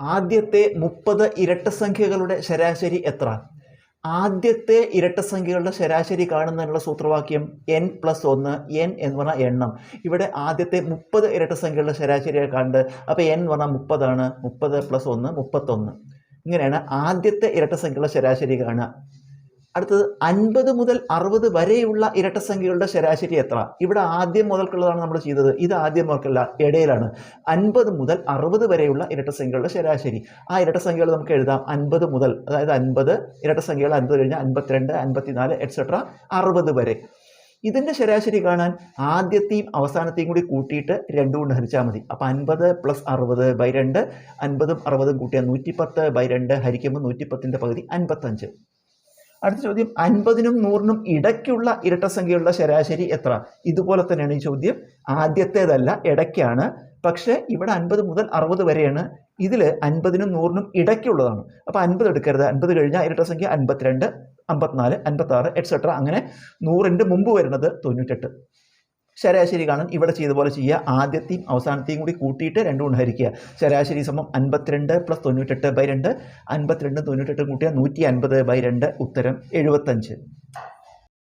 ആദ്യത്തെ മുപ്പത് ഇരട്ട സംഖ്യകളുടെ ശരാശരി എത്ര? ആദ്യത്തെ ഇരട്ട സംഖ്യകളുടെ ശരാശരി കാണുന്നതിനുള്ള സൂത്രവാക്യം എൻ പ്ലസ് ഒന്ന് എൻ എന്ന് പറഞ്ഞാൽ എണ്ണം. ഇവിടെ ആദ്യത്തെ മുപ്പത് ഇരട്ട സംഖ്യകളുടെ ശരാശരി കാണുന്നത് അപ്പോൾ എൻ പറഞ്ഞാൽ മുപ്പതാണ്. മുപ്പത് പ്ലസ് ഒന്ന് മുപ്പത്തൊന്ന്. ഇങ്ങനെയാണ് ആദ്യത്തെ ഇരട്ട സംഖ്യകളുടെ ശരാശരി കാണുക. അടുത്തത് അൻപത് മുതൽ അറുപത് വരെയുള്ള ഇരട്ട സംഖ്യകളുടെ ശരാശരി എത്ര? ഇവിടെ ആദ്യം മുതൽക്കുള്ളതാണ് നമ്മൾ ചെയ്തത്. ഇത് ആദ്യം മുതൽക്കല്ല ഇടയിലാണ്. അൻപത് മുതൽ അറുപത് വരെയുള്ള ഇരട്ട സംഖ്യകളുടെ ശരാശരി. ആ ഇരട്ട സംഖ്യകൾ നമുക്ക് എഴുതാം. അൻപത് മുതൽ അതായത് അൻപത് ഇരട്ട സംഖ്യകൾ അൻപത് കഴിഞ്ഞാൽ അൻപത്തിരണ്ട് അൻപത്തിനാല് എക്സെട്ര അറുപത് വരെ. ഇതിന്റെ ശരാശരി കാണാൻ ആദ്യത്തെയും അവസാനത്തെയും കൂടി കൂട്ടിയിട്ട് രണ്ടും കൊണ്ട് ഹരിച്ചാൽ മതി. അപ്പോൾ അൻപത് പ്ലസ് അറുപത് ബൈ രണ്ട് അൻപതും അറുപതും കൂട്ടിയാൽ നൂറ്റിപ്പത്ത് ബൈ രണ്ട് ഹരിക്കുമ്പോൾ നൂറ്റിപ്പത്തിന്റെ പകുതി അൻപത്തഞ്ച്. അടുത്ത ചോദ്യം അൻപതിനും നൂറിനും ഇടയ്ക്കുള്ള ഇരട്ട സംഖ്യകളുടെ ശരാശരി എത്ര? ഇതുപോലെ തന്നെയാണ് ഈ ചോദ്യം. ആദ്യത്തേതല്ല ഇടയ്ക്കാണ്. പക്ഷേ ഇവിടെ അൻപത് മുതൽ അറുപത് വരെയാണ്. ഇതിൽ അൻപതിനും നൂറിനും ഇടയ്ക്കുള്ളതാണ്. അപ്പോൾ അൻപത് എടുക്കരുത്. അൻപത് കഴിഞ്ഞാൽ ഇരട്ട സംഖ്യ അൻപത്തിരണ്ട് അമ്പത്തിനാല് അൻപത്താറ് എക്സെട്ര അങ്ങനെ നൂറിന്റെ മുമ്പ് വരുന്നത് തൊണ്ണൂറ്റെട്ട്. ശരാശരി കാണും. ഇവിടെ ചെയ്ത പോലെ ചെയ്യുക. ആദ്യത്തെയും അവസാനത്തെയും കൂടി കൂട്ടിയിട്ട് രണ്ടും കൊണ്ട് ഹരിക്കുക ശരാശരി സമം അൻപത്തിരണ്ട് പ്ലസ് തൊണ്ണൂറ്റെട്ട് ബൈ രണ്ട്. അൻപത്തിരണ്ട് തൊണ്ണൂറ്റെട്ടും കൂട്ടിയാൽ നൂറ്റി അൻപത് ബൈ രണ്ട്. ഉത്തരം എഴുപത്തഞ്ച്.